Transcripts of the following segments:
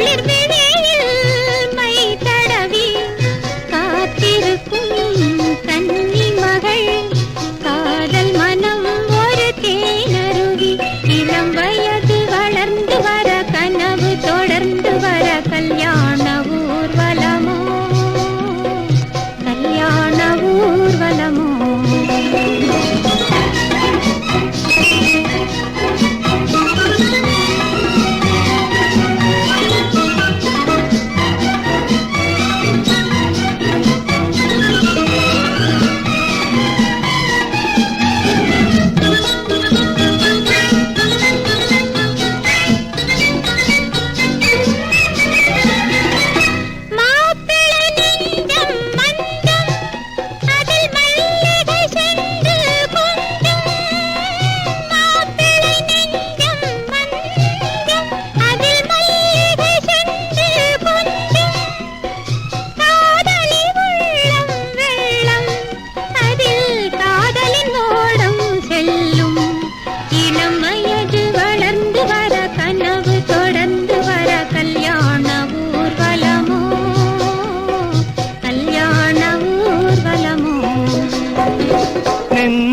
குளிர் விழி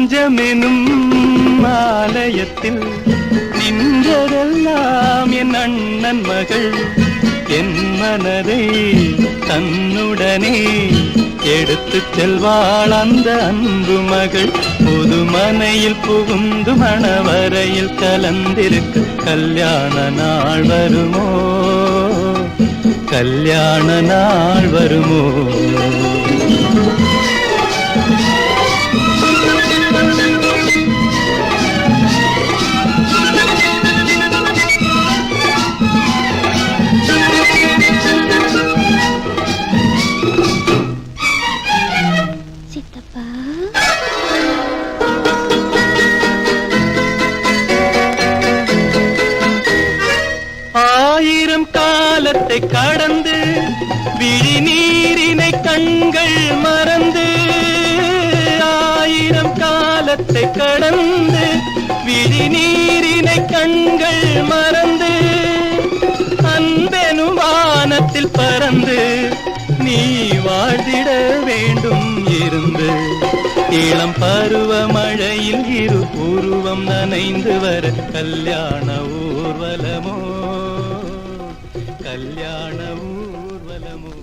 நெஞ்சமெனும் ஆலயத்தில் நின்றதெல்லாம் என் அண்ணன் மகள். என் மனதை தன்னுடனே எடுத்து செல்வாள் அந்த அன்பு மகள். புதுமனையில் புகுந்து மணவரையில் கலந்திருக்க. கல்யாண நாள் வருமோ? கல்யாண நாள் வருமோ? நேரம் காலத்தை கடந்து விழி நீரினை கண்கள் மறந்து ஆயிரம் காலத்தை கடந்து விழி நீரினை கண்கள் மறந்து அன்பெனும் வானத்தில் பறந்து நீ வாழ்ந்திட வேண்டும் இருந்து. இளம் பருவ மழையில் இரு பூர்வம் நனைந்து வர கல்யாண ஊர்வலமோ? கல்யாண ஊர்வலமோ?